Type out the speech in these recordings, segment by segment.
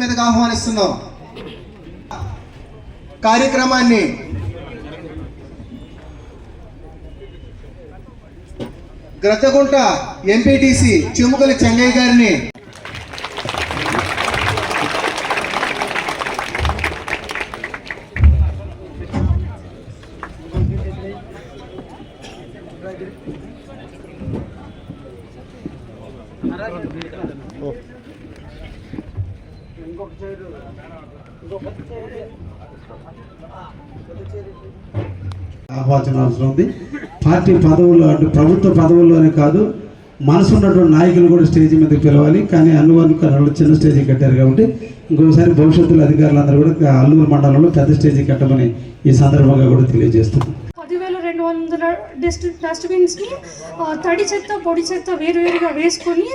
వేదిక ఆహ్వానిస్తున్నాం. కార్యక్రమాన్ని గ్రద్దగుంట ఎంపీటీసీ చెముకలి చెంగయ్య గారిని ఆహ్వాచన అవసరం ఉంది. పార్టీ పదవులు అంటే ప్రభుత్వ పదవుల్లోనే కాదు మనసు ఉన్నటువంటి నాయకులు కూడా స్టేజ్ మీదకి పిలవాలి. కానీ అనువనుకరణలు చిన్న స్టేజ్ కట్టారు కాబట్టి ఇంకోసారి భవిష్యత్తులో అధికారులందరూ కూడా అల్లూరు మండలంలో పెద్ద స్టేజ్ కట్టమని ఈ సందర్భంగా కూడా తెలియజేస్తున్నాం. పదివేల రెండు వందల డస్ట్ డస్ట్బిన్స్ని తడి చెత్త పొడి చెత్త వేరువేరుగా వేసుకొని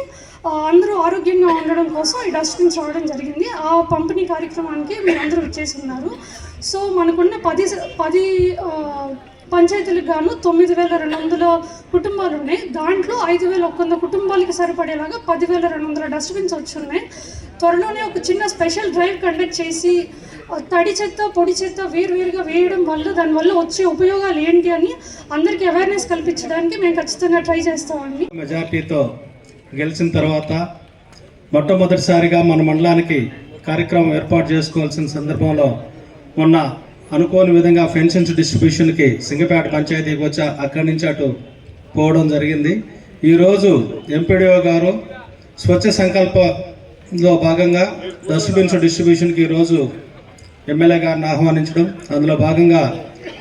అందరూ ఆరోగ్యంగా ఉండడం కోసం ఈ డస్ట్బిన్స్ రావడం జరిగింది. ఆ పంపిణీ కార్యక్రమానికి మీరు అందరూ వచ్చేసి ఉన్నారు. సో మనకున్న పది స- పది పంచాయతీలకు గాను తొమ్మిది వేల రెండు వందల కుటుంబాలు ఉన్నాయి. దాంట్లో ఐదు వేల ఒక్క వంద కుటుంబాలకి సరిపడేలాగా పదివేల రెండు వందల డస్ట్బిన్స్ వచ్చి ఉన్నాయి. త్వరలోనే ఒక చిన్న స్పెషల్ డ్రైవ్ కండక్ట్ చేసి తడి చెత్త పొడి చెత్త వేరువేరుగా వేయడం వల్ల దానివల్ల వచ్చే ఉపయోగాలు ఏంటి అని అందరికీ అవేర్నెస్ కల్పించడానికి మేము ఖచ్చితంగా ట్రై చేస్తామండి. మెజార్టీతో గెలిచిన తర్వాత మొట్టమొదటిసారిగా మన మండలానికి కార్యక్రమం ఏర్పాటు చేసుకోవాల్సిన సందర్భంలో మొన్న అనుకోని విధంగా పెన్షన్స్ డిస్ట్రిబ్యూషన్కి సింగపేట పంచాయతీకి వచ్చా అక్కడి నుంచి అటు పోవడం జరిగింది. ఈరోజు ఎంపీడీఓ గారు స్వచ్ఛ సంకల్పంలో భాగంగా డస్ట్బిన్స్ డిస్ట్రిబ్యూషన్కి ఈరోజు ఎమ్మెల్యే గారిని ఆహ్వానించడం అందులో భాగంగా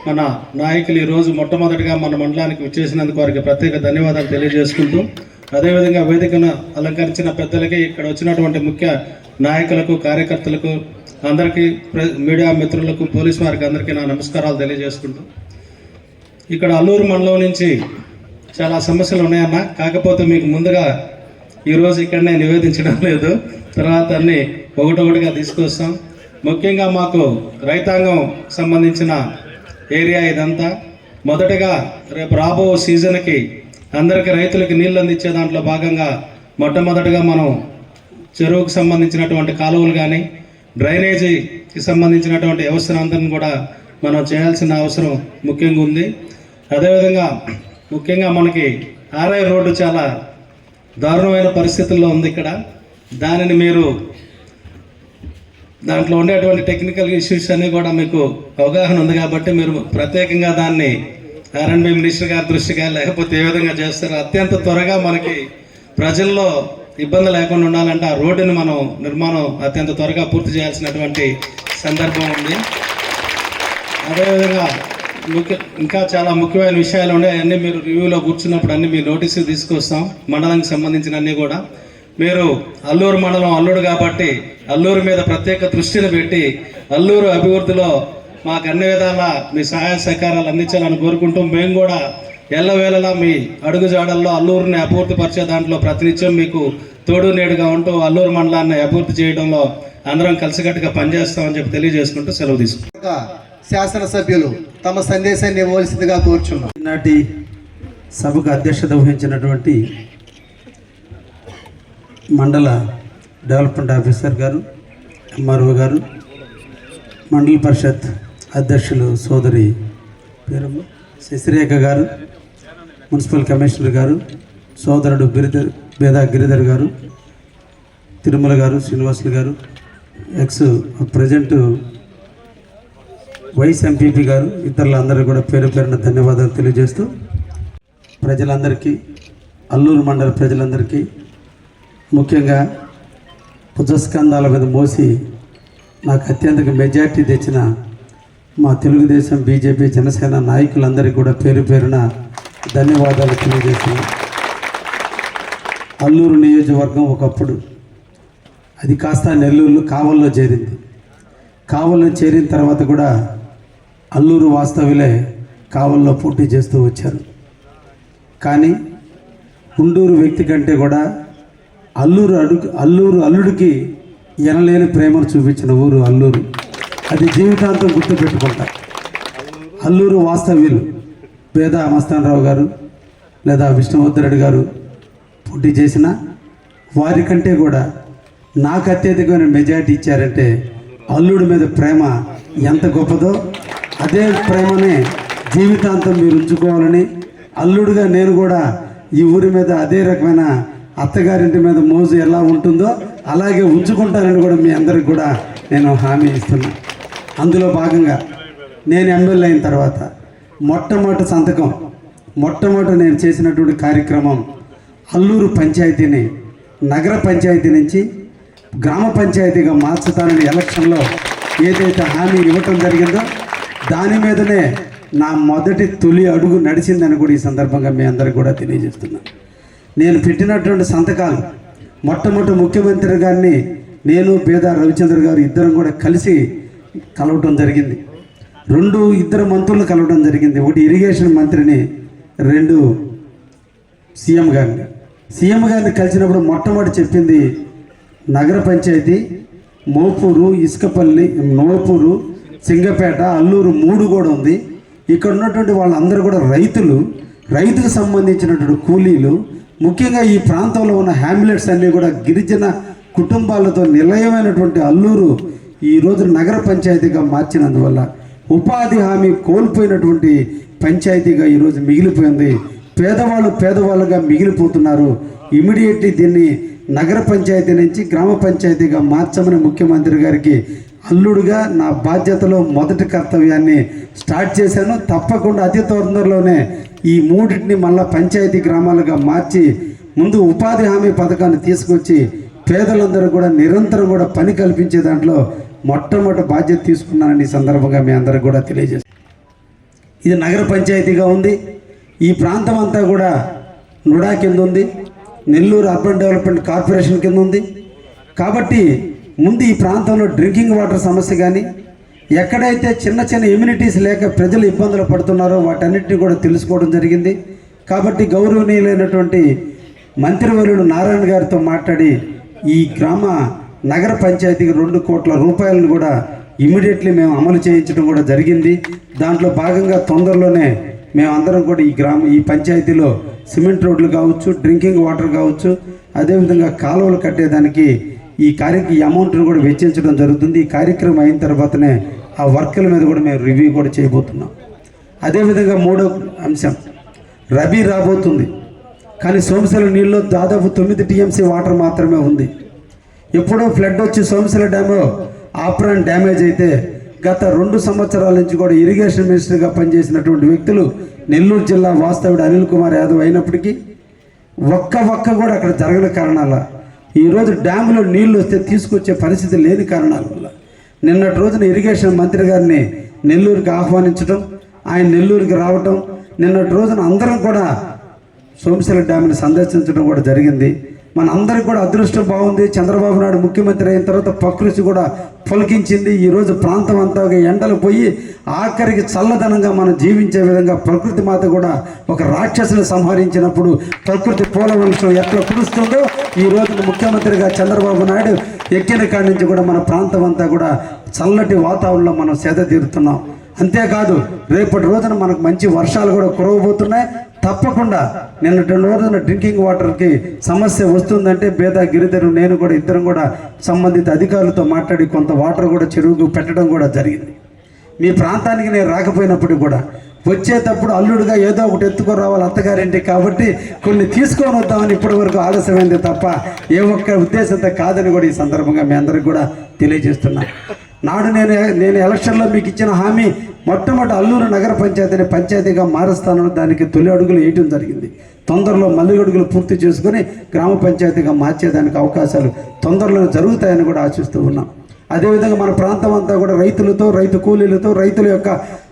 మన నాయకులు ఈరోజు మొట్టమొదటిగా మన మండలానికి విచ్చేసినందుకు వారికి ప్రత్యేక ధన్యవాదాలు తెలియజేసుకుంటూ అదేవిధంగా వేదికను అలంకరించిన పెద్దలకి ఇక్కడ వచ్చినటువంటి ముఖ్య నాయకులకు కార్యకర్తలకు అందరికీ మీడియా మిత్రులకు పోలీస్ వారికి అందరికీ నా నమస్కారాలు తెలియజేసుకుంటూ. ఇక్కడ అల్లూరు మండలం నుంచి చాలా సమస్యలు ఉన్నాయన్న కాకపోతే మీకు ముందుగా ఈరోజు ఇక్కడనే నివేదించడం లేదు. తర్వాత అన్ని ఒకటొకటిగా తీసుకొస్తాం. ముఖ్యంగా మాకు రైతాంగం సంబంధించిన ఏరియా ఇదంతా. మొదటగా రేపు రాబో సీజన్కి అందరికీ రైతులకి నీళ్ళు అందించే దాంట్లో భాగంగా మొట్టమొదటిగా మనం చెరువుకు సంబంధించినటువంటి కాలువలు కానీ డ్రైనేజీకి సంబంధించినటువంటి వ్యవస్థనంతా కూడా మనం చేయాల్సిన అవసరం ముఖ్యంగా ఉంది. అదేవిధంగా ముఖ్యంగా మనకి ఆర్ఐ రోడ్డు చాలా దారుణమైన పరిస్థితుల్లో ఉంది ఇక్కడ. దానిని మీరు దాంట్లో ఉండేటువంటి టెక్నికల్ ఇష్యూస్ అన్నీ కూడా మీకు అవగాహన ఉంది కాబట్టి మీరు ప్రత్యేకంగా దాన్ని ఆర్ఎండ్బి మినిస్టర్ గారి దృష్టిగా లేకపోతే ఏ విధంగా చేస్తారు అత్యంత త్వరగా మనకి ప్రజల్లో ఇబ్బంది లేకుండా ఉండాలంటే ఆ రోడ్డుని మనం నిర్మాణం అత్యంత త్వరగా పూర్తి చేయాల్సినటువంటి సందర్భం ఉంది. అదేవిధంగా ముఖ్య ఇంకా చాలా ముఖ్యమైన విషయాలు ఉన్నాయి. అన్నీ మీరు రివ్యూలో కూర్చున్నప్పుడు అన్నీ మీ నోటీసులు తీసుకొస్తాం. మండలానికి సంబంధించిన అన్నీ కూడా. మీరు అల్లూరు మండలం అల్లుడు కాబట్టి అల్లూరు మీద ప్రత్యేక దృష్టిని పెట్టి అల్లూరు అభివృద్ధిలో మాకు అన్ని విధాల మీ సహాయ సహకారాలు అందించాలని కోరుకుంటూ మేము కూడా ఎల్లవేళలా మీ అడుగుజాడల్లో అల్లూరుని అభివృద్ధి పరిచే దాంట్లో ప్రతినిత్యం మీకు తోడు నేడుగా ఉంటూ అల్లూరు మండలాన్ని అభివృద్ధి చేయడంలో అందరం కలిసికట్టుగా పనిచేస్తామని చెప్పి తెలియజేసుకుంటూ సెలవు తీసుకుంటాం శాసనసభ్యులు తమ సందేశాన్ని ఇవ్వవలసిందిగా కోరుచున్నాం. ఈనాటి సభకు అధ్యక్షత వహించినటువంటి మండల డెవలప్మెంట్ ఆఫీసర్ గారు ఎంఆర్ఓ గారు మండల పరిషత్ అధ్యక్షులు సోదరి పేరు శశిరేఖ గారు మున్సిపల్ కమిషనర్ గారు సోదరుడు బిరిధర్ బేదా గిరిధర్ గారు తిరుమల గారు శ్రీనివాసులు గారు ఎక్స్ ప్రజెంట్ వైస్ ఎంపీపీ గారు ఇతరులందరూ కూడా పేరు పేరున ధన్యవాదాలు తెలియజేస్తూ ప్రజలందరికీ అల్లూరు మండల ప్రజలందరికీ ముఖ్యంగా పుజస్కంధాల మీద మోసి నాకు అత్యంత మెజార్టీ తెచ్చిన మా తెలుగుదేశం బీజేపీ జనసేన నాయకులందరికీ కూడా పేరు పేరున ధన్యవాదాలు తెలియజేస్తున్నాను. అల్లూరు నియోజకవర్గం ఒకప్పుడు. అది కాస్త నెల్లూరు కావల్లో చేరింది. కావల్లో చేరిన తర్వాత కూడా అల్లూరు వాస్తవ్యులే కావల్లో పోటీ చేస్తూ వచ్చారు. కానీ ఉండూరు వ్యక్తి కంటే కూడా అల్లూరు అడుగు అల్లూరు అల్లుడికి ఎనలేని ప్రేమను చూపించిన ఊరు అల్లూరు. అది జీవితాంతం గుర్తుపెట్టుకుంటా. అల్లూరు వాస్తవ్యులు పేద మస్తానరావు గారు లేదా విష్ణువర్ధరెడ్డి గారు పోటీ చేసిన వారికంటే కూడా నాకు అత్యధికమైన మెజారిటీ ఇచ్చారంటే అల్లుడి మీద ప్రేమ ఎంత గొప్పదో అదే ప్రేమని జీవితాంతం మీరు ఉంచుకోవాలని అల్లుడుగా నేను కూడా ఈ ఊరి మీద అదే రకమైన అత్తగారింటి మీద మోజు ఎలా ఉంటుందో అలాగే ఉంచుకుంటానని కూడా మీ అందరికి కూడా నేను హామీ ఇస్తున్నా. అందులో భాగంగా నేను ఎమ్మెల్యే అయిన తర్వాత మొట్టమొదటి సంతకం మొట్టమొదటి నేను చేసినటువంటి కార్యక్రమం అల్లూరు పంచాయతీని నగర పంచాయతీ నుంచి గ్రామ పంచాయతీగా మార్చుతానని ఎలక్షన్లో ఏదైతే హామీ ఇవ్వటం జరిగిందో దాని మీదనే నా మొదటి తొలి అడుగు నడిచిందని కూడా ఈ సందర్భంగా మీ అందరికి కూడా తెలియజేస్తున్నాను. నేను పెట్టినటువంటి సంతకాలు మొట్టమొదటి ముఖ్యమంత్రి గారిని నేను పేద రవిచంద్ర గారు ఇద్దరం కూడా కలిసి కలవటం జరిగింది. రెండు ఇద్దరు మంత్రులు కలవడం జరిగింది. ఒకటి ఇరిగేషన్ మంత్రిని రెండు సీఎం గారిని. సీఎం గారిని కలిసినప్పుడు మొట్టమొదటి చెప్పింది నగర పంచాయతీ మోపూరు ఇసుకపల్లి నోపూరు సింగపేట అల్లూరు మూడు కూడా ఉంది. ఇక్కడ ఉన్నటువంటి వాళ్ళందరూ కూడా రైతులు రైతుకు సంబంధించినటువంటి కూలీలు ముఖ్యంగా ఈ ప్రాంతంలో ఉన్న హ్యామ్లెట్స్ అన్నీ కూడా గిరిజన కుటుంబాలతో నిలయమైనటువంటి అల్లూరు ఈ రోజు నగర పంచాయతీగా మార్చినందువల్ల ఉపాధి హామీ కోల్పోయినటువంటి పంచాయతీగా ఈరోజు మిగిలిపోయింది. పేదవాళ్ళు పేదవాళ్ళుగా మిగిలిపోతున్నారు. ఇమీడియట్లీ దీన్ని నగర పంచాయతీ నుంచి గ్రామ పంచాయతీగా మార్చమని ముఖ్యమంత్రి గారికి అల్లుడుగా నా బాధ్యతలో మొదటి కర్తవ్యాన్ని స్టార్ట్ చేశాను. తప్పకుండా అతి తొందరలోనే ఈ మూడింటిని మళ్ళా పంచాయతీ గ్రామాలుగా మార్చి ముందు ఉపాధి హామీ పథకాన్ని తీసుకొచ్చి పేదలందరూ కూడా నిరంతరం కూడా పని కల్పించే దాంట్లో మొట్టమొదటి బాధ్యత తీసుకున్నానని ఈ సందర్భంగా మీ అందరికి కూడా తెలియజేస్తాను ఇది నగర పంచాయతీగా ఉంది. ఈ ప్రాంతం అంతా కూడా నుడా కింద ఉంది నెల్లూరు అర్బన్ డెవలప్మెంట్ కార్పొరేషన్ కింద ఉంది కాబట్టి ముందు ఈ ప్రాంతంలో డ్రింకింగ్ వాటర్ సమస్య కానీ ఎక్కడైతే చిన్న చిన్న ఇమ్యూనిటీస్ లేక ప్రజలు ఇబ్బందులు పడుతున్నారో వాటన్నిటిని కూడా తెలుసుకోవడం జరిగింది. కాబట్టి గౌరవనీయులైనటువంటి మంత్రివర్యుడు నారాయణ గారితో మాట్లాడి ఈ గ్రామ నగర పంచాయతీకి రెండు కోట్ల రూపాయలను కూడా ఇమీడియట్లీ మేము అమలు చేయించడం కూడా జరిగింది. దాంట్లో భాగంగా తొందరలోనే మేమందరం కూడా ఈ గ్రామ ఈ పంచాయతీలో సిమెంట్ రోడ్లు కావచ్చు డ్రింకింగ్ వాటర్ కావచ్చు అదేవిధంగా కాలువలు కట్టేదానికి ఈ కార్య ఈ అమౌంట్ను కూడా వెచ్చించడం జరుగుతుంది. ఈ కార్యక్రమం అయిన తర్వాతనే ఆ వర్కుల మీద కూడా మేము రివ్యూ కూడా చేయబోతున్నాం. అదేవిధంగా మూడో అంశం రబీ రాబోతుంది. కానీ సోమశిల నీళ్ళు దాదాపు తొమ్మిది టీఎంసీ వాటర్ మాత్రమే ఉంది. ఎప్పుడో ఫ్లడ్ వచ్చి సోమశిల డ్యామ్ ఆప్రాన్ డ్యామేజ్ అయితే గత రెండు సంవత్సరాల నుంచి కూడా ఇరిగేషన్ మినిస్టర్గా పనిచేసినటువంటి వ్యక్తులు నెల్లూరు జిల్లా వాస్తవుడు అనిల్ కుమార్ యాదవ్ అయినప్పటికీ ఒక్క ఒక్క కూడా అక్కడ జరగని కారణాల ఈరోజు డ్యాములో నీళ్ళు వస్తే తీసుకొచ్చే పరిస్థితి లేని కారణాల వల్ల. నిన్నటి రోజున ఇరిగేషన్ మంత్రి గారిని నెల్లూరుకి ఆహ్వానించడం ఆయన నెల్లూరుకి రావటం నిన్నటి రోజున అందరం కూడా సోమశిల డ్యామ్ని సందర్శించడం కూడా జరిగింది. మనందరికి కూడా అదృష్టం బాగుంది. చంద్రబాబు నాయుడు ముఖ్యమంత్రి అయిన తర్వాత ప్రకృతి కూడా పొలికించింది. ఈరోజు ప్రాంతం అంతా ఒక ఎండలు పోయి ఆఖరికి చల్లదనంగా మనం జీవించే విధంగా ప్రకృతి మాత కూడా ఒక రాక్షసుని సంహరించినప్పుడు ప్రకృతి పూల వంశం ఎట్లా కురుస్తుందో ఈ ముఖ్యమంత్రిగా చంద్రబాబు నాయుడు ఎక్కిన కాడి నుంచి కూడా మన ప్రాంతం అంతా కూడా చల్లటి వాతావరణంలో మనం సేద తీరుతున్నాం. అంతేకాదు రేపటి రోజున మనకు మంచి వర్షాలు కూడా కురవబోతున్నాయి. తప్పకుండా నిన్నటి రోజున డ్రింకింగ్ వాటర్కి సమస్య వస్తుందంటే బేద గిరిధరు నేను కూడా ఇద్దరం కూడా సంబంధిత అధికారులతో మాట్లాడి కొంత వాటర్ కూడా చెరువుకు పెట్టడం కూడా జరిగింది. మీ ప్రాంతానికి నేను రాకపోయినప్పటికీ కూడా వచ్చేటప్పుడు అల్లుడుగా ఏదో ఒకటి ఎత్తుకొని రావాలి అత్తగారింటి కాబట్టి కొన్ని తీసుకొని వద్దామని ఇప్పటి వరకు ఆలస్యమైంది తప్ప ఏ ఒక్క ఉద్దేశంతో కాదని కూడా ఈ సందర్భంగా మీ అందరికి కూడా తెలియజేస్తున్నాను. నాడు నేను నేను ఎలక్షన్లో మీకు ఇచ్చిన హామీ మొట్టమొదటి అల్లూరు నగర పంచాయతీని పంచాయతీగా మారుస్తానని దానికి తొలి అడుగులు వేయటం జరిగింది. తొందరలో మల్లి అడుగులు పూర్తి చేసుకొని గ్రామ పంచాయతీగా మార్చేదానికి అవకాశాలు తొందరలో జరుగుతాయని కూడా ఆశిస్తూ ఉన్నాం. అదేవిధంగా మన ప్రాంతం అంతా కూడా రైతులతో రైతు కూలీలతో రైతుల యొక్క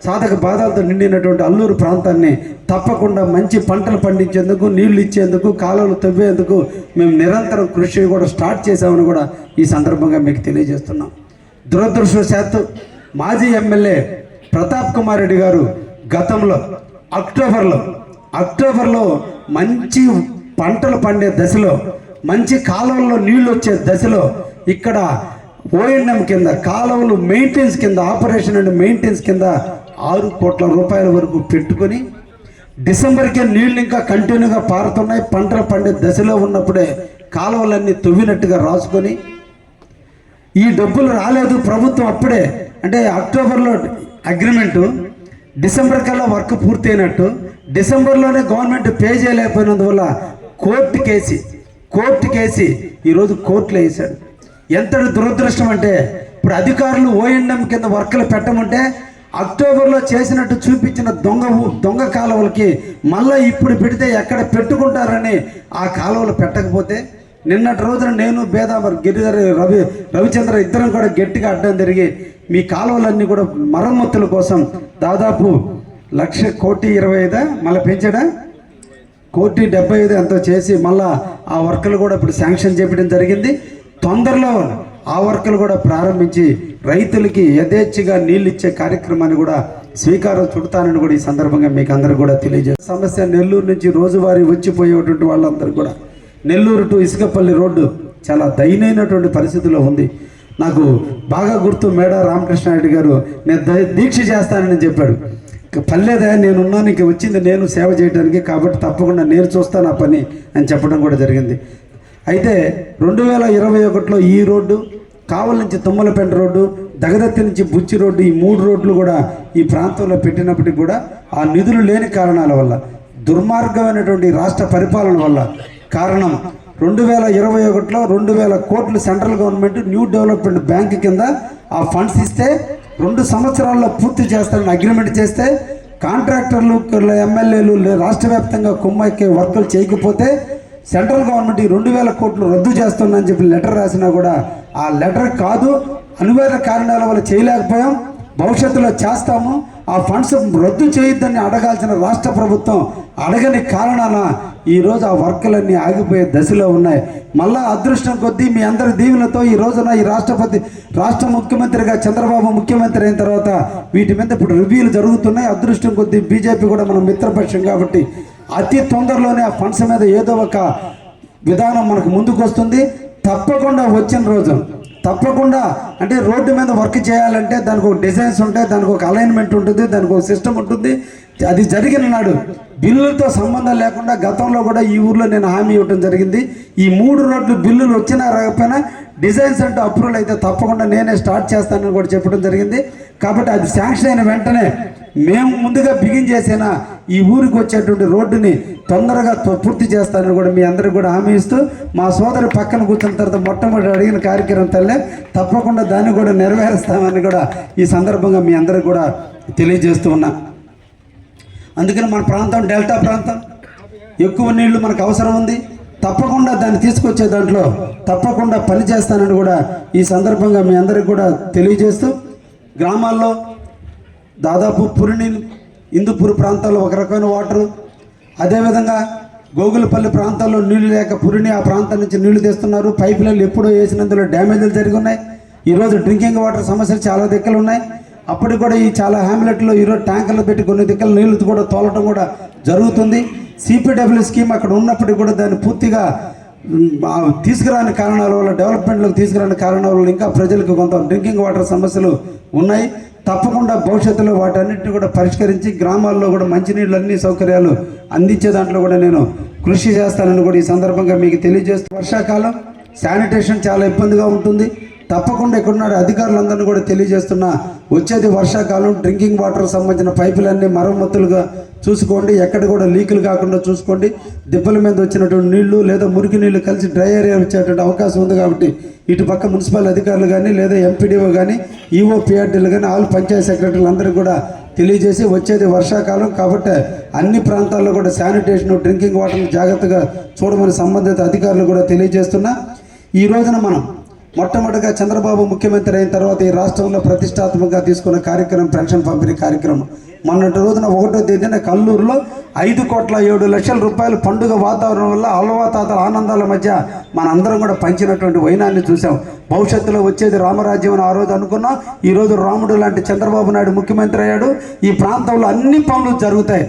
సాధక బాధలతో నిండినటువంటి అల్లూరు ప్రాంతాన్ని తప్పకుండా మంచి పంటలు పండించేందుకు నీళ్ళు ఇచ్చేందుకు కాలువలు తవ్వేందుకు మేము నిరంతరం కృషి కూడా స్టార్ట్ చేశామని కూడా ఈ సందర్భంగా మీకు తెలియజేస్తున్నాం. దురదృష్టవశాత్తు మాజీ ఎమ్మెల్యే ప్రతాప్ కుమార్ రెడ్డి గారు గతంలో అక్టోబర్లో అక్టోబర్లో మంచి పంటలు పండే దశలో మంచి కాలువల్లో నీళ్ళు వచ్చే దశలో ఇక్కడ ఓఎన్ఎం కింద కాలువలు మెయింటెనెన్స్ కింద ఆపరేషన్ అండ్ మెయింటెనెన్స్ కింద ఆరు కోట్ల రూపాయల వరకు పెట్టుకొని డిసెంబర్కే నీళ్ళు ఇంకా కంటిన్యూగా పారుతున్నాయి. పంటలు పండే దశలో ఉన్నప్పుడే కాలువలన్నీ తవ్వినట్టుగా రాసుకొని ఈ డబ్బులు రాలేదు ప్రభుత్వం అప్పుడే. అంటే అక్టోబర్లో అగ్రిమెంటు డిసెంబర్ కల్లా వర్క్ పూర్తయినట్టు. డిసెంబర్లోనే గవర్నమెంట్ పే చేయలేకపోయినందువల్ల కోర్టు కేసి కోర్టు కేసి ఈరోజు కోర్టులో వేశాడు ఎంత దురదృష్టం అంటే ఇప్పుడు అధికారులు ఓఎన్ఎం కింద వర్కులు పెట్టమంటే అక్టోబర్లో చేసినట్టు చూపించిన దొంగ దొంగ కాలువలకి మళ్ళీ ఇప్పుడు పెడితే ఎక్కడ పెట్టుకుంటారని ఆ కాలువలు పెట్టకపోతే నిన్నటి రోజున నేను బేదామర్ గిరిధర్ రవి రవిచంద్ర ఇద్దరం కూడా గట్టిగా అడ్డం జరిగి మీ కాలువలన్నీ కూడా మరమ్మతుల కోసం దాదాపు లక్ష కోటి ఇరవై ఐదా? మళ్ళీ పెంచాడా? కోటి డెబ్బై ఐదు ఎంతో చేసి మళ్ళా ఆ వర్కులు కూడా ఇప్పుడు శాంక్షన్ చేయడం జరిగింది. తొందరలో ఆ వర్కులు కూడా ప్రారంభించి రైతులకి యథేచ్ఛగా నీళ్ళు ఇచ్చే కార్యక్రమాన్ని కూడా స్వీకారం చుడతానని కూడా ఈ సందర్భంగా మీకు అందరూ కూడా తెలియజేస్తారు సమస్య నెల్లూరు నుంచి రోజువారీ వచ్చిపోయేటువంటి వాళ్ళందరూ కూడా నెల్లూరు టు ఇసుకపల్లి రోడ్డు చాలా దయనైనటువంటి పరిస్థితిలో ఉంది. నాకు బాగా గుర్తు మేడ రామకృష్ణారెడ్డి గారు నేను దీక్ష చేస్తానని చెప్పాడు. ఇక పర్లేదా నేను ఉన్నాను ఇక వచ్చింది నేను సేవ చేయడానికి కాబట్టి తప్పకుండా నేను చూస్తాను ఆ పని అని చెప్పడం కూడా జరిగింది. అయితే రెండు వేల ఇరవై ఒకటిలో ఈ రోడ్డు కావల నుంచి తుమ్మలపేట రోడ్డు దగదత్తి నుంచి బుచ్చి రోడ్డు ఈ మూడు రోడ్లు కూడా ఈ ప్రాంతంలో పెట్టినప్పటికీ కూడా ఆ నిధులు లేని కారణాల వల్ల దుర్మార్గమైనటువంటి రాష్ట్ర పరిపాలన వల్ల కారణం రెండు వేల ఇరవై ఒకటిలో రెండు వేల కోట్లు central government New Development Bank కింద ఆ ఫండ్స్ ఇస్తే రెండు సంవత్సరాల్లో పూర్తి చేస్తారని అగ్రిమెంట్ చేస్తే కాంట్రాక్టర్లు ఎమ్మెల్యేలు రాష్ట్ర వ్యాప్తంగా కుమ్మక్కి వర్కులు చేయకపోతే సెంట్రల్ గవర్నమెంట్ ఈ రెండు వేల కోట్లు రద్దు చేస్తుందని చెప్పి లెటర్ రాసినా కూడా ఆ లెటర్ కాదు. అనివార్య కారణాల వల్ల చేయలేకపోయాం. భవిష్యత్తులో చేస్తాము. ఆ ఫండ్స్ రద్దు చేయొద్దని అడగాల్సిన రాష్ట్ర ప్రభుత్వం అడగని కారణాన ఈరోజు ఆ వర్కులన్నీ ఆగిపోయే దశలో ఉన్నాయి. మళ్ళా అదృష్టం కొద్దీ మీ అందరి దీవులతో ఈ రోజున ఈ రాష్ట్రపతి రాష్ట్ర ముఖ్యమంత్రిగా చంద్రబాబు ముఖ్యమంత్రి అయిన తర్వాత వీటి మీద ఇప్పుడు రివ్యూలు జరుగుతున్నాయి. అదృష్టం కొద్దీ బీజేపీ కూడా మన మిత్రపక్షం కాబట్టి అతి తొందరలోనే ఆ ఫండ్స్ మీద ఏదో ఒక విధానం మనకు ముందుకు వస్తుంది తప్పకుండా వచ్చిన రోజు తప్పకుండా అంటే రోడ్డు మీద వర్క్ చేయాలంటే దానికి ఒక డిజైన్స్ ఉంటాయి దానికి ఒక అలైన్మెంట్ ఉంటుంది దానికి ఒక సిస్టమ్ ఉంటుంది. అది జరిగిన నాడు బిల్లులతో సంబంధం లేకుండా గతంలో కూడా ఈ ఊర్లో నేను హామీ ఇవ్వడం జరిగింది. ఈ మూడు రోడ్లు బిల్లులు వచ్చినా రాకపోయినా డిజైన్స్ అంటూ అప్రూవల్ అయితే తప్పకుండా నేనే స్టార్ట్ చేస్తానని కూడా చెప్పడం జరిగింది. కాబట్టి అది శాంక్షన్ అయిన వెంటనే మేము ముందుగా బిగిన్ చేసిన ఈ ఊరికి వచ్చేటువంటి రోడ్డుని తొందరగా త్వ- పూర్తి చేస్తానని కూడా మీ అందరికి కూడా హామీ ఇస్తూ మా సోదరి పక్కన కూర్చున్న తర్వాత మొట్టమొదటి అడిగిన కార్యక్రమం తల్లే తప్పకుండా దాన్ని కూడా నెరవేరుస్తామని కూడా ఈ సందర్భంగా మీ అందరికి కూడా తెలియజేస్తూ ఉన్నా. అందుకని మన ప్రాంతం డెల్టా ప్రాంతం ఎక్కువ నీళ్ళు మనకు అవసరం ఉంది. తప్పకుండా దాన్ని తీసుకొచ్చే దాంట్లో తప్పకుండా పని చేస్తానని కూడా ఈ సందర్భంగా మీ అందరికి కూడా తెలియజేస్తూ గ్రామాల్లో దాదాపు పురిని ఇందుపూర్ ప్రాంతాల్లో ఒక రకమైన వాటరు. అదేవిధంగా గోగులపల్లి ప్రాంతాల్లో నీళ్ళు లేక పురిని ఆ ప్రాంతం నుంచి నీళ్ళు తెస్తున్నారు. పైప్ లైన్లు ఎప్పుడో వేసినందులో డ్యామేజ్లు జరిగి ఉన్నాయి ఈరోజు డ్రింకింగ్ వాటర్ సమస్యలు చాలా దిక్కలు ఉన్నాయి. అప్పటికి కూడా ఈ చాలా హ్యామ్లెట్లో ఈరోజు ట్యాంకర్లు పెట్టి కొన్ని దిక్కలు నీళ్ళు కూడా తోలటం కూడా జరుగుతుంది. సిపిడబ్ల్యూ స్కీమ్ అక్కడ ఉన్నప్పటికీ కూడా దాన్ని పూర్తిగా తీసుకురాని కారణాల వల్ల డెవలప్మెంట్లకు తీసుకురాని కారణాల వల్ల ఇంకా ప్రజలకు కొంత డ్రింకింగ్ వాటర్ సమస్యలు ఉన్నాయి. తప్పకుండా భవిష్యత్తులో వాటన్నిటిని కూడా పరిష్కరించి గ్రామాల్లో కూడా మంచినీళ్ళు అన్ని సౌకర్యాలు అందించే దాంట్లో కూడా నేను కృషి చేస్తానని కూడా ఈ సందర్భంగా మీకు తెలియజేస్తూ వర్షాకాలం శానిటేషన్ చాలా ఇబ్బందిగా ఉంటుంది. తప్పకుండా ఇక్కడున్న అధికారులందరినీ కూడా తెలియజేస్తున్నా వచ్చేది వర్షాకాలం డ్రింకింగ్ వాటర్ సంబంధించిన పైపులన్నీ మరమ్మతులుగా చూసుకోండి. ఎక్కడ కూడా లీకులు కాకుండా చూసుకోండి. దిబ్బల మీద వచ్చినటువంటి నీళ్ళు లేదా మురికి నీళ్ళు కలిసి డ్రై ఏరియా వచ్చేటువంటి అవకాశం ఉంది కాబట్టి ఇటు పక్క మున్సిపల్ అధికారులు కానీ లేదా ఎంపీడీఓ కానీ ఈఓ పిఆర్డీలు కానీ ఆల్ పంచాయతీ సెక్రటరీలు అందరికీ కూడా తెలియజేసి వచ్చేది వర్షాకాలం కాబట్టి అన్ని ప్రాంతాల్లో కూడా శానిటేషన్ డ్రింకింగ్ వాటర్ జాగ్రత్తగా చూడమని సంబంధిత అధికారులు కూడా తెలియజేస్తున్నా. ఈ రోజున మనం మొట్టమొదటిగా చంద్రబాబు ముఖ్యమంత్రి అయిన తర్వాత ఈ రాష్ట్రంలో ప్రతిష్టాత్మకంగా తీసుకున్న కార్యక్రమం పెన్షన్ పంపిణీ కార్యక్రమం. మొన్నటి రోజున ఒకటో తేదీన కల్లూరులో ఐదు కోట్ల ఏడు లక్షల రూపాయలు పండుగ వాతావరణం వల్ల అలవాతాతల ఆనందాల మధ్య మనందరం కూడా పంచినటువంటి వైనాన్ని చూసాం భవిష్యత్తులో వచ్చేది రామరాజ్యం అని ఆ రోజు అనుకున్నాం. ఈరోజు రాముడు లాంటి చంద్రబాబు నాయుడు ముఖ్యమంత్రి అయ్యాడు. ఈ ప్రాంతంలో అన్ని పనులు జరుగుతాయి.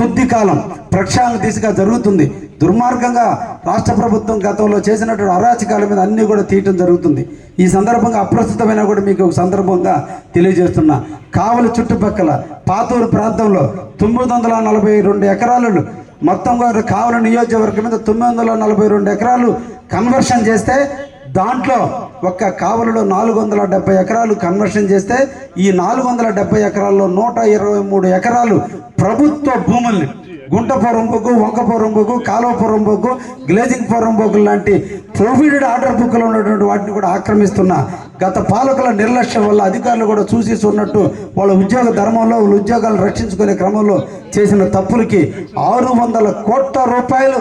కొద్ది కాలం ప్రక్షాళన దిశగా జరుగుతుంది. దుర్మార్గంగా రాష్ట్ర ప్రభుత్వం గతంలో చేసినటువంటి అరాచకాల మీద అన్నీ కూడా తీయటం జరుగుతుంది. ఈ సందర్భంగా అప్రస్తుతమైన కూడా మీకు ఒక సందర్భంగా తెలియజేస్తున్నా. కావలి చుట్టుపక్కల పాతూరు ప్రాంతంలో తొమ్మిది వందల నలభై రెండు ఎకరాలు మొత్తంగా కావల నియోజకవర్గం మీద తొమ్మిది వందల నలభై రెండు ఎకరాలు కన్వర్షన్ చేస్తే దాంట్లో ఒక్క కావలిలో నాలుగు వందల డెబ్బై ఎకరాలు కన్వర్షన్ చేస్తే ఈ నాలుగు వందల డెబ్బై ఎకరాల్లో నూట ఇరవై మూడు ఎకరాలు ప్రభుత్వ భూముల్ని గుంట పొరంబొగ్గు వంక పొరంబొగ్గు కాలువ పొరంబొగ్గు గ్లేజింగ్ పొరంబొగ్గు లాంటి ప్రొవిడెడ్ ఆర్డర్ బుక్లో ఉన్నటువంటి వాటిని కూడా ఆక్రమిస్తున్న గత పాలకుల నిర్లక్ష్యం వల్ల అధికారులు కూడా చూసి ఉన్నట్టు వాళ్ళ ఉద్యోగ ధర్మంలో వాళ్ళ ఉద్యోగాలు రక్షించుకునే క్రమంలో చేసిన తప్పులకి ఆరు వందల కోట్ల రూపాయలు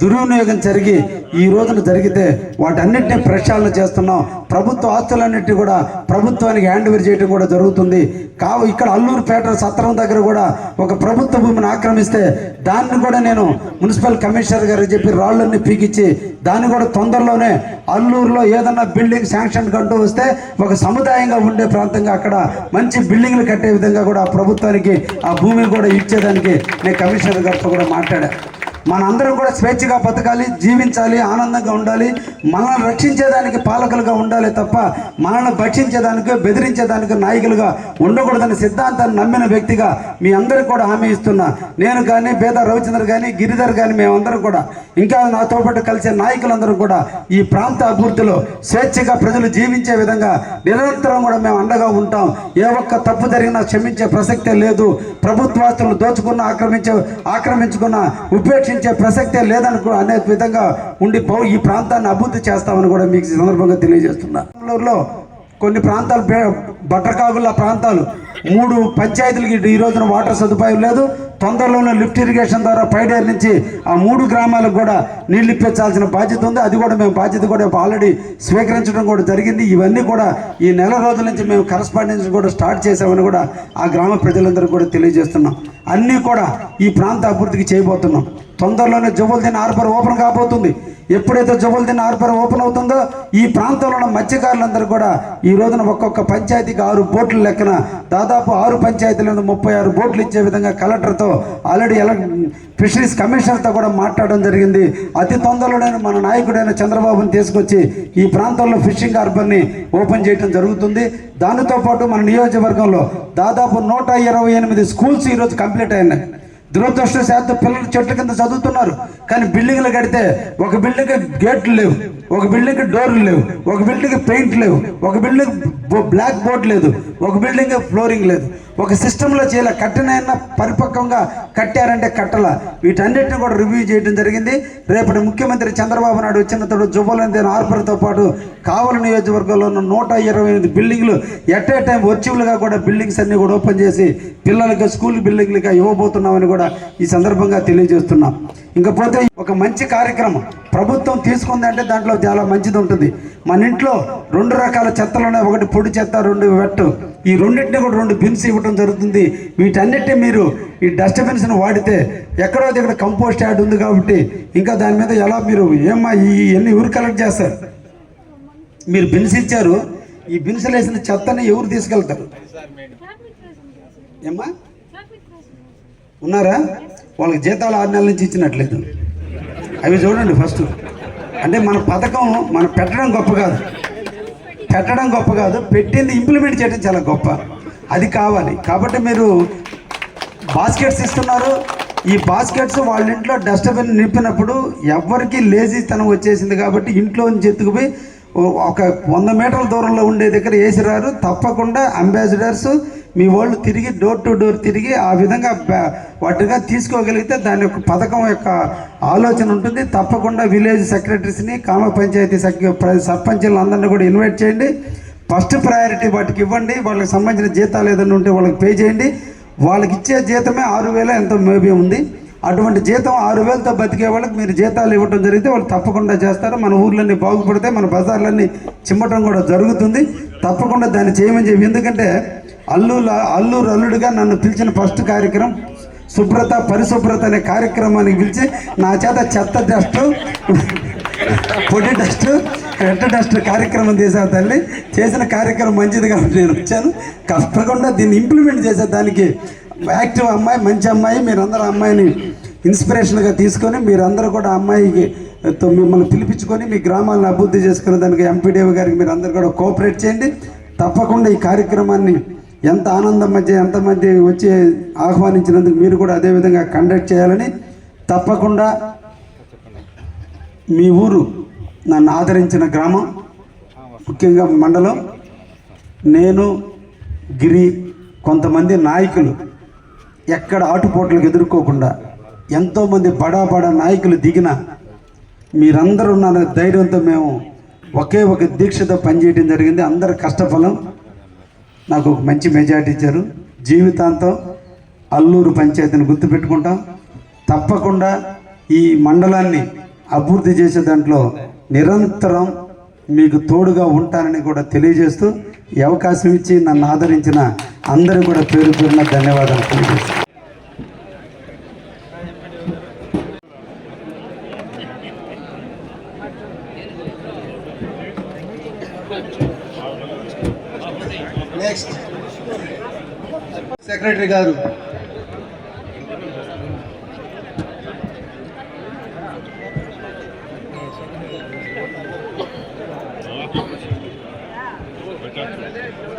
దుర్వినియోగం జరిగి ఈ రోజున జరిగితే వాటన్నిటిని ప్రక్షాళన చేస్తున్నాం. ప్రభుత్వ ఆస్తులన్నింటినీ కూడా ప్రభుత్వానికి హ్యాండ్ ఓవర్ చేయడం కూడా జరుగుతుంది. కావు ఇక్కడ అల్లూరుపేట సత్రం దగ్గర కూడా ఒక ప్రభుత్వ భూమిని ఆక్రమిస్తే దాన్ని కూడా నేను మున్సిపల్ కమిషనర్ గారికి చెప్పి రాళ్ళన్ని పీకిచ్చి దాన్ని కూడా తొందరలోనే అల్లూరులో ఏదన్నా బిల్డింగ్ శాంక్షన్ కంటూ వస్తే ఒక సముదాయంగా ఉండే ప్రాంతంగా అక్కడ మంచి బిల్డింగ్లు కట్టే విధంగా కూడా ప్రభుత్వానికి ఆ భూమిని కూడా ఇచ్చేదానికి నేను కమిషనర్ గారితో కూడా మాట్లాడాను మనందరం కూడా స్వేచ్ఛగా బతకాలి జీవించాలి ఆనందంగా ఉండాలి. మనల్ని రక్షించేదానికి పాలకులుగా ఉండాలి తప్ప మనల్ని భక్షించేదానికి బెదిరించేదానికి నాయకులుగా ఉండకూడదని సిద్ధాంతాన్ని నమ్మిన వ్యక్తిగా మీ అందరికి కూడా హామీ ఇస్తున్నా. నేను కానీ బేద రవిచంద్ర కానీ గిరిధర్ కానీ మేమందరం కూడా ఇంకా నాతో పాటు కలిసే నాయకులందరూ కూడా ఈ ప్రాంత అభివృద్ధిలో స్వేచ్ఛగా ప్రజలు జీవించే విధంగా నిరంతరం కూడా మేము అండగా ఉంటాం. ఏ ఒక్క తప్పు జరిగినా క్షమించే ప్రసక్తే లేదు. ప్రభుత్వాస్తులను దోచుకున్న ఆక్రమించే ఆక్రమించుకున్న ఉపేక్ష ఉపేక్షించే ప్రసక్తే లేదని కూడా అనే విధంగా ఉండి పౌ- ఈ ప్రాంతాన్ని అభివృద్ధి చేస్తామని కూడా మీకు సందర్భంగా తెలియజేస్తున్నా. బెంగళూరులో కొన్ని ప్రాంతాలు బట్టకాగుల ప్రాంతాలు. మూడు పంచాయతీలకి ఈ రోజున వాటర్ సదుపాయం లేదు. తొందరలోనే లిఫ్ట్ ఇరిగేషన్ ద్వారా పైడేరు నుంచి ఆ మూడు గ్రామాలకు కూడా నీళ్ళు ఇప్పించాల్సిన బాధ్యత ఉంది. అది కూడా మేము బాధ్యత కూడా ఆల్రెడీ స్వీకరించడం కూడా జరిగింది. ఇవన్నీ కూడా ఈ నెల రోజుల నుంచి మేము కరస్పాండెన్స్ కూడా స్టార్ట్ చేసామని కూడా ఆ గ్రామ ప్రజలందరూ కూడా తెలియజేస్తున్నాం. అన్నీ కూడా ఈ ప్రాంత అభివృద్ధికి చేయబోతున్నాం. తొందరలోనే జువ్వలదిన హార్బర్ ఓపెన్ కాబోతుంది. ఎప్పుడైతే జువ్వలదిన హార్బర్ ఓపెన్ అవుతుందో ఈ ప్రాంతంలో ఉన్న మత్స్యకారులందరూ కూడా ఈ రోజున ఒక్కొక్క పంచాయతీకి ఆరు బోట్ల లెక్కన దాదాపు ఆరు పంచాయతీల ముప్పై ఆరు బోట్లు ఇచ్చే విధంగా కలెక్టర్తో ఆల్రెడీ ఎలా ఫిషరీస్ కమిషనర్తో కూడా మాట్లాడడం జరిగింది. అతి తొందరలోనే మన నాయకుడైన చంద్రబాబుని తీసుకొచ్చి ఈ ప్రాంతంలో ఫిషింగ్ హార్బర్ని ఓపెన్ చేయడం జరుగుతుంది. దానితో పాటు మన నియోజకవర్గంలో దాదాపు నూట ఇరవై ఎనిమిది స్కూల్స్ ఈరోజు కంప్లీట్ అయినాయి. దురదృష్టశాత్తు పిల్లలు చెట్ల కింద చదువుతున్నారు. కానీ బిల్డింగ్లు కడితే ఒక బిల్డింగ్ గేట్లు లేవు. ఒక బిల్డింగ్ డోర్లు లేవు. ఒక బిల్డింగ్ పెయింట్ లేవు. ఒక బిల్డింగ్ బ్లాక్ బోర్డ్ లేదు. ఒక బిల్డింగ్ ఫ్లోరింగ్ లేదు. ఒక సిస్టంలో చేయలే కట్టినైనా పరిపక్వంగా కట్టారంటే కట్టల. వీటన్నిటిని కూడా రివ్యూ చేయడం జరిగింది. రేపటి ముఖ్యమంత్రి చంద్రబాబు నాయుడు వచ్చిన తోడు జువ్వలంది ఆర్పర్తో పాటు కావలి నియోజకవర్గంలో ఉన్న నూట ఇరవై ఎనిమిది బిల్డింగ్లు ఎట్ ఏ టైం వర్చువల్గా కూడా బిల్డింగ్స్ అన్నీ కూడా ఓపెన్ చేసి పిల్లలకి స్కూల్ బిల్డింగ్లుగా ఇవ్వబోతున్నామని కూడా ఈ సందర్భంగా తెలియజేస్తున్నాం. ఇంకపోతే ఒక మంచి కార్యక్రమం. ప్రభుత్వం తీసుకుందంటే దాంట్లో చాలా మంచిది ఉంటుంది. మన ఇంట్లో రెండు రకాల చెత్తలు ఉన్నాయి ఒకటి పొడి చెత్త రెండు వెట్టు. ఈ రెండింటిని కూడా రెండు బిన్స్ ఇవ్వడం జరుగుతుంది. వీటన్నిటిని మీరు ఈ డస్ట్బిన్స్ని వాడితే ఎక్కడో దగ్గర కంపోస్ట్ యాడ్ ఉంది కాబట్టి ఇంకా దాని మీద ఎలా మీరు ఏమ్మా ఈ ఎన్ని ఎవరు కలెక్ట్ చేస్తారు? మీరు బిన్స్ ఇచ్చారు. ఈ బిన్స్ వేసిన చెత్తని ఎవరు తీసుకెళ్తారు? ఏమ్మా? ఉన్నారా? వాళ్ళకి జీతాలు ఆరు నెలల నుంచి ఇచ్చినట్లేదు. అవి చూడండి ఫస్ట్ అంటే మన పథకం మనం పెట్టడం గొప్ప కాదు. పెట్టడం గొప్ప కాదు పెట్టింది ఇంప్లిమెంట్ చేయడం చాలా గొప్ప. అది కావాలి. కాబట్టి మీరు బాస్కెట్స్ ఇస్తున్నారు. ఈ బాస్కెట్స్ వాళ్ళ ఇంట్లో డస్ట్బిన్ నింపినప్పుడు ఎవరికి లేజీతనం వచ్చేసింది కాబట్టి ఇంట్లో నుంచి ఎత్తుకుపోయి ఒక వంద మీటర్ల దూరంలో ఉండే దగ్గర వేసిరారు తప్పకుండా అంబాసిడర్స్ మీ వాళ్ళు తిరిగి డోర్ టు డోర్ తిరిగి ఆ విధంగా వాటిగా తీసుకోగలిగితే దాని యొక్క పథకం యొక్క ఆలోచన ఉంటుంది. తప్పకుండా విలేజ్ సెక్రటరీస్ని గ్రామ పంచాయతీ సెక్- ప్ర- సర్పంచులను అందరినీ కూడా ఇన్వైట్ చేయండి. ఫస్ట్ ప్రయారిటీ వాటికి ఇవ్వండి. వాళ్ళకి సంబంధించిన జీతాలు ఏదైనా ఉంటే వాళ్ళకి పే చేయండి. వాళ్ళకి ఇచ్చే జీతమే ఆరు వేల ఎంతో మేబీ ఉంది. అటువంటి జీతం ఆరు వేలతో బతికే వాళ్ళకి మీరు జీతాలు ఇవ్వడం జరిగితే వాళ్ళు తప్పకుండా చేస్తారు. మన ఊర్లన్నీ బాగుపడితే మన బజార్లన్నీ చిమ్మటం కూడా జరుగుతుంది. తప్పకుండా దాన్ని చేయమని చెప్పి ఎందుకంటే అల్లుల అల్లూరు అల్లుడిగా నన్ను పిలిచిన ఫస్ట్ కార్యక్రమం శుభ్రత పరిశుభ్రత అనే కార్యక్రమానికి పిలిచి నా చేత చెత్త డస్ట్ పొడి డస్ట్ రెడ్ డస్ట్ కార్యక్రమం చేశాను తల్లి. చేసిన కార్యక్రమం మంచిది కాబట్టి నేను వచ్చాను. కష్టకుండా దీన్ని ఇంప్లిమెంట్ చేసే దానికి యాక్టివ్ అమ్మాయి మంచి అమ్మాయి మీరందరూ అమ్మాయిని ఇన్స్పిరేషన్గా తీసుకొని మీరందరూ కూడా అమ్మాయికి తో మిమ్మల్ని పిలిపించుకొని మీ గ్రామాలను అభివృద్ధి చేసుకునే దానికి ఎంపీడీఓ గారికి మీరు అందరూ కూడా కోఆపరేట్ చేయండి. తప్పకుండా ఈ కార్యక్రమాన్ని ఎంత ఆనందం మధ్య ఎంతమంది వచ్చి ఆహ్వానించినందుకు మీరు కూడా అదేవిధంగా కండక్ట్ చేయాలని తప్పకుండా మీ ఊరు నన్ను ఆదరించిన గ్రామం ముఖ్యంగా మండలం. నేను గిరి కొంతమంది నాయకులు ఎక్కడ ఆటుపోట్లకు ఎదుర్కోకుండా ఎంతోమంది బడా బడా నాయకులు దిగిన మీరందరూ ఉన్న ధైర్యంతో మేము ఒకే ఒక దీక్షతో పనిచేయడం జరిగింది. అందరి కష్టఫలం నాకు ఒక మంచి మెజార్టీ ఇచ్చారు. జీవితాంతం అల్లూరు పంచాయతీని గుర్తుపెట్టుకుంటాం. తప్పకుండా ఈ మండలాన్ని అభివృద్ధి చేసే దాంట్లో నిరంతరం మీకు తోడుగా ఉంటానని కూడా తెలియజేస్తూ ఈ అవకాశం ఇచ్చి నన్ను ఆదరించిన అందరూ కూడా పేరు పేరున ధన్యవాదాలు తెలియజేస్తాను నెక్స్ట్ సెక్రటరీ గారు.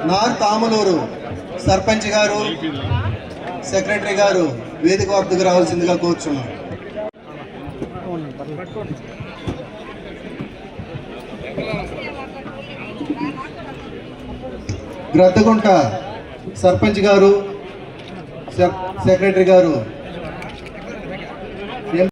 నార్ తామలూరు సర్పంచ్ గారు. సెక్రటరీ గారు. వేదిక వద్దకు రావాల్సిందిగా కోరుచున్నాం. గ్రద్దగుంట సర్పంచ్ గారు సెక్రటరీ గారు